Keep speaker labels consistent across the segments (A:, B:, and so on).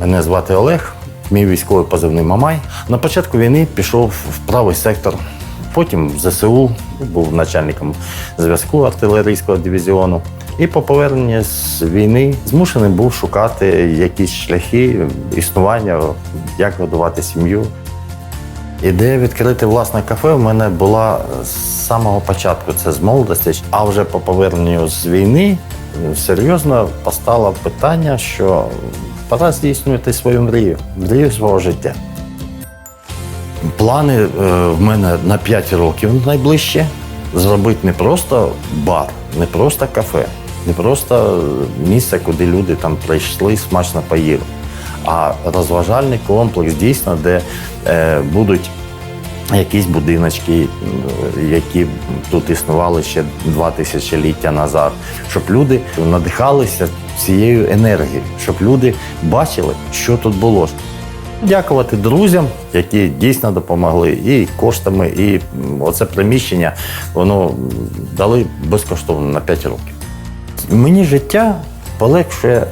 A: Мене звати Олег, мій військовий позивний Мамай. На початку війни пішов в правий сектор, потім в ЗСУ, був начальником зв'язку артилерійського дивізіону. І по поверненні з війни змушений був шукати якісь шляхи існування, як годувати сім'ю. Ідея відкрити власне кафе в мене була з самого початку, це з молодості. А вже по поверненню з війни серйозно постало питання, що пора здійснювати свою мрію, мрію свого життя. Плани е, в мене на 5 років найближче зробити не просто бар, не просто кафе, не просто місце, куди люди там прийшли, смачно поїли, а розважальний комплекс, дійсно, де е, будуть якісь будиночки, які тут існували ще два тисячоліття назад, щоб люди надихалися цією енергією, щоб люди бачили, що тут було. Дякувати друзям, які дійсно допомогли і коштами, і оце приміщення воно дали безкоштовно на 5 років. Мені життя полегшує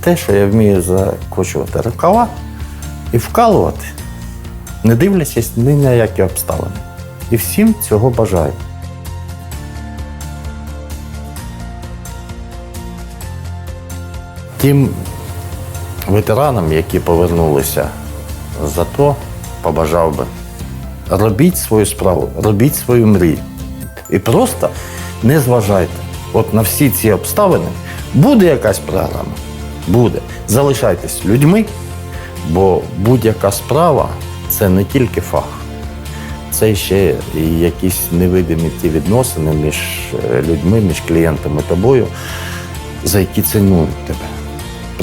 A: те, що я вмію закочувати рукава і вкалувати, не дивлячись ні на які обставини. І всім цього бажаю. Тим ветеранам, які повернулися з АТО, побажав би робіть свою справу, робіть свою мрію. І просто не зважайте. От на всі ці обставини буде якась програма, буде. Залишайтесь людьми, бо будь-яка справа це не тільки фах, це ще і якісь невидимі ті відносини між людьми, між клієнтами тобою, за які цінують тебе.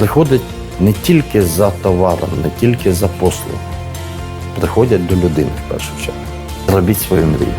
A: Приходять не тільки за товаром, не тільки за послугу. Приходять до людини в першу чергу. Робіть свою мрію.